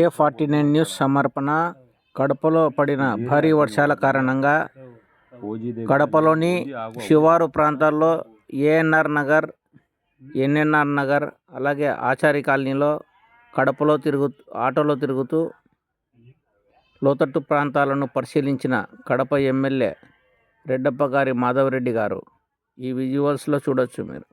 ఏ forty nine news సమర్పణ కడపలో పడిన భారీ వర్షాల కారణంగా కడపలోని శివారు ప్రాంతాల్లో ఏఎన్ఆర్ నగర్ ఎన్ఎన్ఆర్ నగర్ అలాగే ఆచారి కాలనీలో కడపలో తిరుగు ఆటోలో తిరుగుతూ లోతట్టు ప్రాంతాలను పరిశీలించిన కడప ఎమ్మెల్యే రెడ్డప్ప గారి మాధవరెడ్డి గారు. ఈ విజువల్స్లో చూడొచ్చు మీరు.